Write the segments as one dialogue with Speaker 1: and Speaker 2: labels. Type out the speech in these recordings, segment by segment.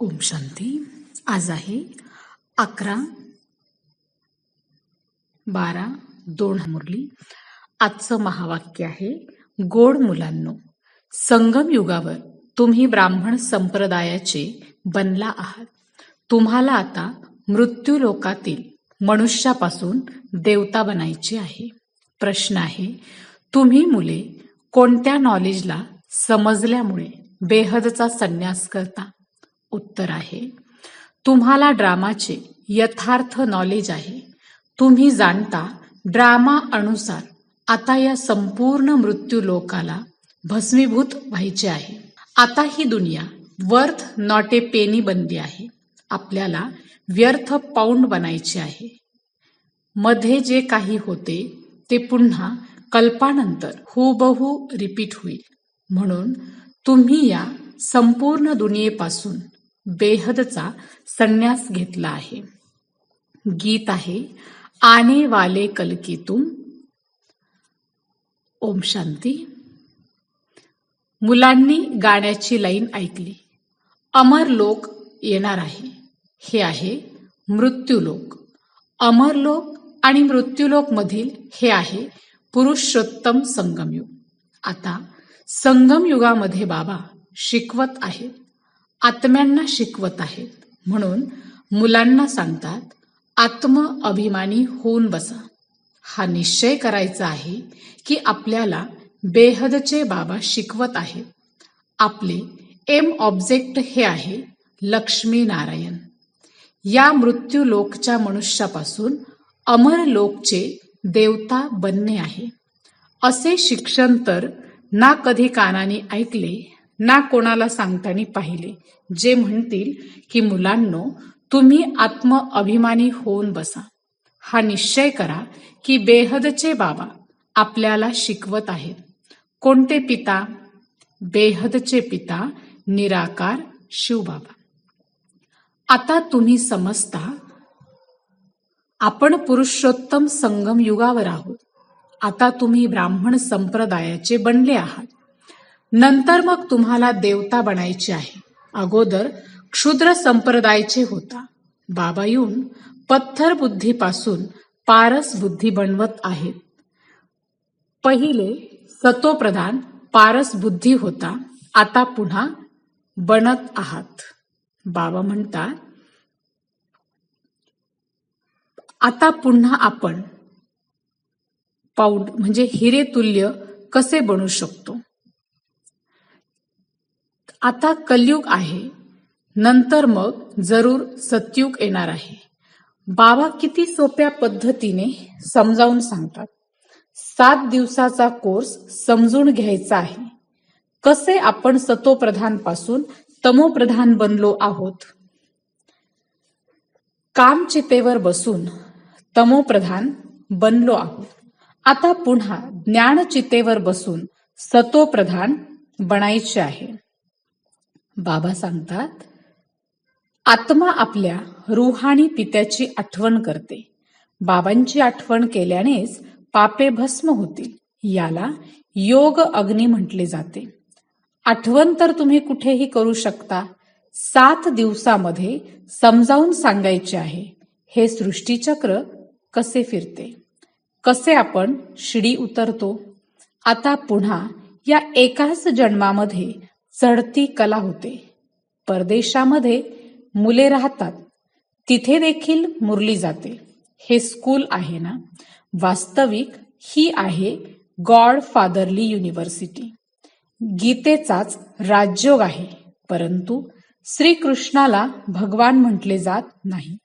Speaker 1: ओम शांती. आज आहे अकरा बारा दोन मुरली. आजचं महावाक्य आहे गोड मुलांनो संगम युगावर तुम्ही ब्राह्मण संप्रदायाचे बनला आहात. तुम्हाला आता मृत्यू लोकातील मनुष्यापासून देवता बनायचे आहे. प्रश्न आहे तुम्ही मुले कोणत्या नॉलेजला समजल्यामुळे बेहदचा संन्यास करता? उत्तर आहे. तुम्हाला ड्रामाचे यथार्थ नॉलेज आहे. तुम्ही जाणता ड्रामा अनुसार आता या संपूर्ण मृत्यू लोकाला भस्मीभूत व्हायचे आहे. आता ही दुनिया वर्थ नॉट ए पेनी बनली आहे. आपल्याला व्यर्थ पाऊंड बनायचे आहे. मध्ये जे काही होते ते पुन्हा कल्पानंतर हुबहू रिपीट होईल. म्हणून तुम्ही या संपूर्ण दुनियेपासून बेहदचा संन्यास घेतला आहे. गीत आहे आने वाले कल तुम. ओम शांती. मुलांनी गाण्याची लाईन ऐकली. अमर लोक येणार आहे. हे आहे मृत्यूलोक अमरलोक आणि मृत्यूलोक मधील हे आहे पुरुषोत्तम संगमयुग. आता संगमयुगामध्ये बाबा शिकवत आहेत. आत्म्यांना शिकवत आहेत. म्हणून मुलांना सांगतात आत्म अभिमानी होऊन बसा. हा निश्चय करायचा आहे की आपल्याला बेहदचे बाबा शिकवत आहेत. आपले एम ऑब्जेक्ट हे आहे लक्ष्मी नारायण. या मृत्यू लोकच्या मनुष्यापासून अमर लोकचे देवता बनणे आहे. असे शिक्षण तर ना कधी कानाने ऐकले ना कोणाला सांगतानी पाहिले. जे म्हणतील की मुलांनो तुम्ही आत्म अभिमानी होऊन बसा. हा निश्चय करा की बेहदचे बाबा आपल्याला शिकवत आहेत. कोणते पिता? बेहदचे पिता निराकार शिवबाबा. आता तुम्ही समजता आपण पुरुषोत्तम संगम युगावर आहोत. आता तुम्ही ब्राह्मण संप्रदायाचे बनले आहात. नंतर मग तुम्हाला देवता बनायची आहे. अगोदर क्षुद्र संप्रदायाचे होता. बाबा येऊन पत्थर बुद्धीपासून पारस बुद्धी बनवत आहेत. पहिले सतोप्रधान पारस बुद्धी होता. आता पुन्हा बनत आहात. बाबा म्हणतात आता पुन्हा आपण पाऊड म्हणजे हिरे तुल्य कसे बनू शकतो? आता कलयुग आहे. नंतर मग जरूर सत्युग येणार आहे. बाबा किती सोप्या पद्धतीने समजावून सांगतात. सात दिवसाचा कोर्स समजून घ्यायचा आहे. कसे आपण सतोप्रधानपासून तमोप्रधान बनलो आहोत? कामचितेवर बसून तमोप्रधान बनलो आहोत. आता पुन्हा ज्ञानचितेवर बसून सतोप्रधान बनायचे आहे. बाबा सांगतात आत्मा आपल्या रुहाणी पित्याची आठवण करते. बाबांची आठवण केल्यानेच पापे भस्म होतील. याला योग अग्नी म्हटले जाते. आठवण तर तुम्ही कुठेही करू शकता. सात दिवसामध्ये समजावून सांगायचे आहे. हे सृष्टीचक्र कसे फिरते? कसे आपण शिडी उतरतो? आता पुन्हा या एकाच जन्मामध्ये चढती कला होते. परदेशामध्ये मुले राहतात. तिथे देखील मुरली जाते. हे स्कूल आहे ना? वास्तविक ही आहे गॉड फादरली युनिव्हर्सिटी. गीतेचाच राजयोग आहे परंतु श्रीकृष्णाला भगवान म्हटले जात नाही.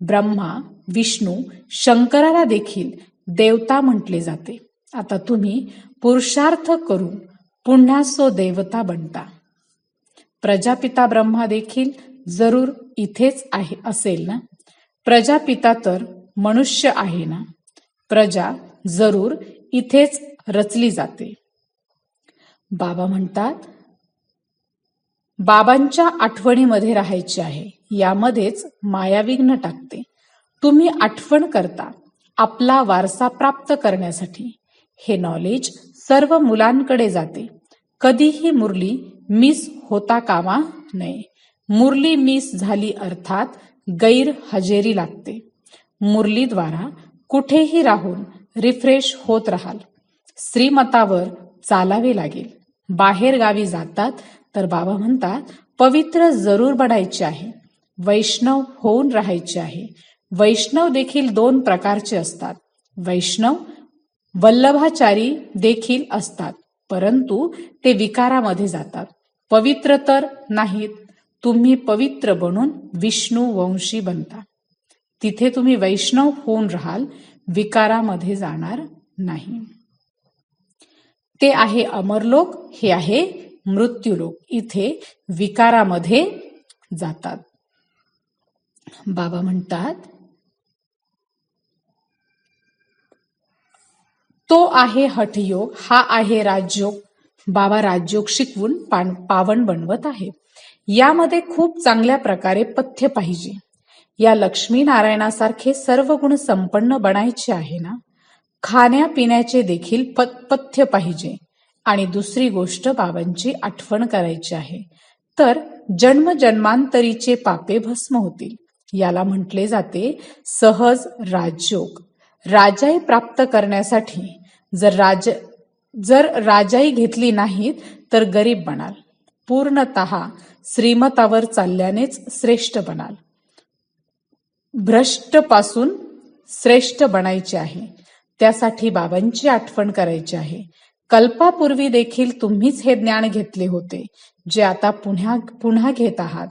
Speaker 1: ब्रह्मा विष्णू शंकराला देखील देवता म्हटले जाते. आता तुम्ही पुरुषार्थ करून पुन्हा सो देवता बनता. प्रजापिता ब्रह्मा देखील जरूर इथेच आहे असेल ना? प्रजापिता तर मनुष्य आहे ना? प्रजा जरूर इथेच रचली जाते. बाबा म्हणतात बाबांच्या आठवणीमध्ये राहायचे आहे यामध्येच मायाविघ्न टाकते. तुम्ही आठवण करता आपला वारसा प्राप्त करण्यासाठी. हे नॉलेज सर्व मुलांकडे जाते. कधीही मुरली मिस होता कामा नये. मुरली मिस झाली अर्थात गैरहजेरी लागते. मुरलीद्वारा कुठेही राहून रिफ्रेश होत राहाल. श्रीमतावर चालावे लागेल. बाहेर गावी जातात तर बाबा म्हणतात पवित्र जरूर बनायचे आहे. वैष्णव होऊन राहायचे आहे. वैष्णव देखील दोन प्रकारचे असतात. वैष्णव वल्लभाचारी देखील असतात. परंतु ते विकारामध्ये जातात. पवित्र तर नाहीत तुम्ही पवित्र बनून विष्णू वंशी बनता. तिथे तुम्ही वैष्णव होऊन राहाल विकारामध्ये जाणार नाही. ते आहे अमरलोक हे आहे मृत्यूलोक. इथे विकारामध्ये जातात. बाबा म्हणतात तो आहे हठयोग हा आहे राजयोग. बाबा राजयोग शिकवून पावन बनवत आहे. यामध्ये खूप चांगल्या प्रकारे पथ्य पाहिजे. या लक्ष्मी नारायणासारखे सर्व गुण संपन्न बनायचे आहे ना? खाण्यापिण्याचे देखील पथ्य पाहिजे. आणि दुसरी गोष्ट बाबांची आठवण करायची आहे. तर जन्म जन्मांतरीचे पापे भस्म होतील. याला म्हटले जाते सहज राजयोग. राजाई प्राप्त करण्यासाठी जर राज जर राजाई घेतली नाहीत तर गरीब बनाल. पूर्णतः श्रीमतावर चालल्यानेच श्रेष्ठ बनाल. भ्रष्टपासून श्रेष्ठ बनायचे आहे. त्यासाठी बाबांची आठवण करायची आहे. कल्पापूर्वी देखील तुम्हीच हे ज्ञान घेतले होते जे आता पुन्हा पुन्हा घेत आहात.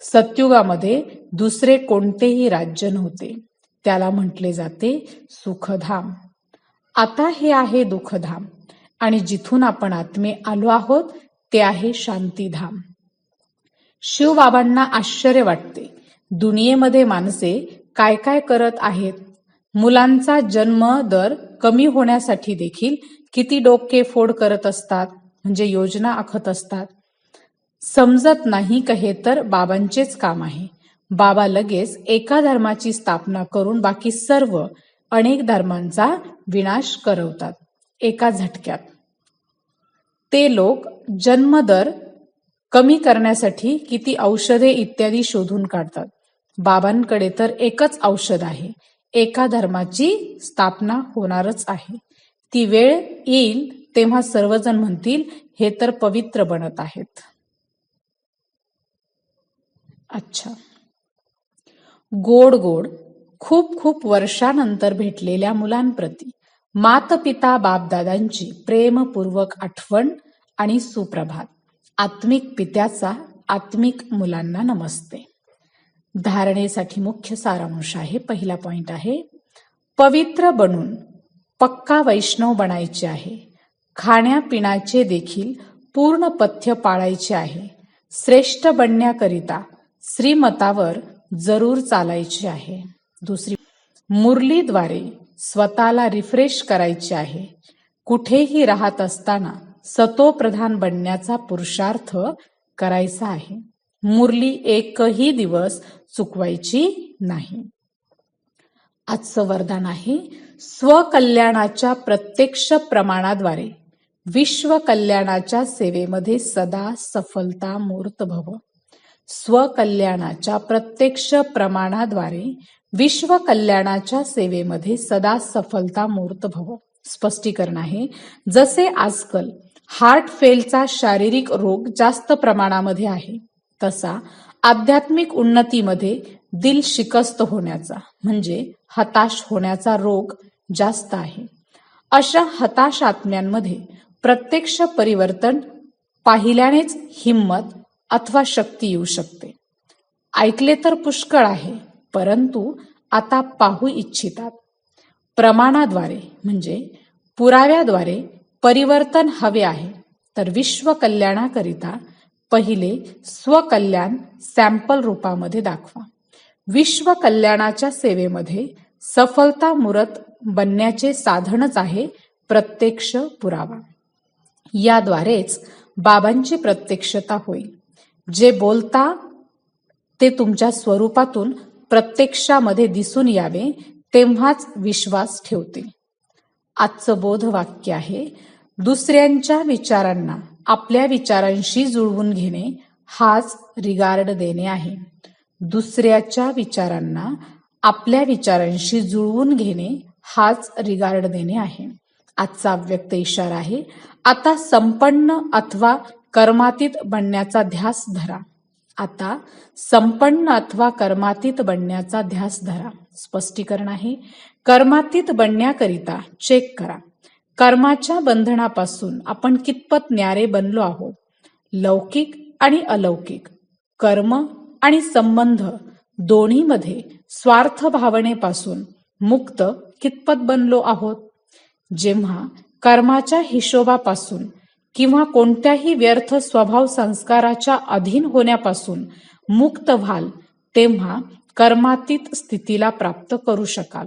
Speaker 1: सत्युगामध्ये दुसरे कोणतेही राज्य नव्हते. त्याला म्हटले जाते सुखधाम. आता हे आहे दुःखधाम आणि जिथून आपण आत्मे आलो आहोत ते आहे शांतीधाम. शिवबाबांना आश्चर्य वाटते. दुनियेमध्ये माणसे काय काय करत आहेत? मुलांचा जन्म दर कमी होण्यासाठी देखील किती डोके फोड करत असतात? म्हणजे योजना आखत असतात. समजत नाही का हे तर बाबांचेच काम आहे. बाबा लगेच एका धर्माची स्थापना करून बाकी सर्व अनेक धर्मांचा विनाश करवतात. एका झटक्यात. ते लोक जन्मदर कमी करण्यासाठी किती औषधे इत्यादी शोधून काढतात. बाबांकडे तर एकच औषध आहे. एका धर्माची स्थापना होणारच आहे. ती वेळ येईल तेव्हा सर्वजण म्हणतील हे तर पवित्र बनत आहेत. अच्छा. गोड गोड खूप खूप वर्षानंतर भेटलेल्या मुलांप्रती मातपिता बापदादांची प्रेमपूर्वक आठवण आणि सुप्रभात. आत्मिक पित्याचा आत्मिक मुलांना नमस्ते. धारणेसाठी मुख्य सारांश आहे. पहिला पॉइंट आहे पवित्र बनून पक्का वैष्णव बनायचे आहे. खाण्यापिण्याचे देखील पूर्ण पथ्य पाळायचे आहे. श्रेष्ठ बनण्याकरिता श्रीमतावर जरूर चालायची आहे. दुसरी मुरलीद्वारे स्वतःला रिफ्रेश करायचे आहे. कुठेही राहत असताना सतोप्रधान बनण्याचा पुरुषार्थ करायचा आहे. मुरली एकही दिवस चुकवायची नाही. आजचं वरदान आहे स्वकल्याणाच्या प्रत्यक्ष प्रमाणाद्वारे विश्व कल्याणाच्या सेवेमध्ये सदा सफलता मूर्त भव. स्वकल्याणाच्या प्रत्यक्ष प्रमाणाद्वारे विश्व कल्याणाच्या सेवेमध्ये सदा सफलता मूर्त भव. स्पष्टीकरण आहे जसे आजकाल हार्ट फेलचा शारीरिक रोग जास्त प्रमाणामध्ये आहे तसा आध्यात्मिक उन्नतीमध्ये दिल शिकस्त होण्याचा म्हणजे हताश होण्याचा रोग जास्त आहे. अशा हताश आत्म्यांमध्ये प्रत्यक्ष परिवर्तन पाहिल्यानेच हिंमत अथवा शक्ती येऊ शकते. ऐकले तर पुष्कळ आहे परंतु आता पाहू इच्छितात. प्रमाणाद्वारे म्हणजे पुराव्याद्वारे परिवर्तन हवे आहे तर विश्व कल्याणाकरिता पहिले स्वकल्याण सॅम्पल रूपामध्ये दाखवा. विश्व कल्याणाच्या सेवेमध्ये सफलता मुरत बनण्याचे साधनच आहे प्रत्यक्ष पुरावा. याद्वारेच बाबांची प्रत्यक्षता होईल. जे बोलता ते तुमच्या स्वरूपातून प्रत्यक्षामध्ये दिसून यावे तेव्हाच विश्वास ठेवतील. आजचं बोध वाक्य आहे दुसऱ्यांच्या विचारांना आपल्या विचारांशी जुळवून घेणे हाच रिगार्ड देणे आहे. दुसऱ्याच्या विचारांना आपल्या विचारांशी जुळवून घेणे हाच रिगार्ड देणे आहे. आजचा व्यक्त इशारा आहे आता संपन्न अथवा कर्मातीत बनण्याचा ध्यास धरा. आता संपन्न अथवा कर्मातीत बनण्याचा ध्यास धरा. स्पष्टीकरण आहे. कर्मातीत बनण्याकरिता चेक करा. कर्माच्या बंधनापासून आपण कितपत न्यारे बनलो आहोत? लौकिक आणि अलौकिक. कर्म आणि संबंध दोन्हीमध्ये स्वार्थ भावनेपासून मुक्त कितपत बनलो आहोत? जेव्हा कर्माच्या हिशोबापासून किंवा कोणत्याही व्यर्थ स्वभाव संस्काराच्या अधीन होण्यापासून मुक्त व्हाल तेव्हा कर्मातीत स्थितीला प्राप्त करू शकाल.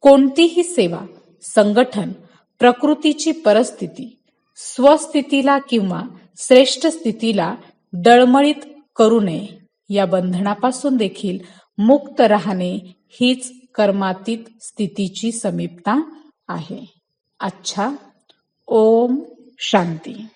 Speaker 1: कोणतीही सेवा संगठन प्रकृतीची परिस्थिती स्वस्थितीला किंवा श्रेष्ठ स्थितीला डळमळीत करू नये या बंधनापासून देखील मुक्त राहणे हीच कर्मातीत स्थितीची समीपता आहे. अच्छा ओम. शांती.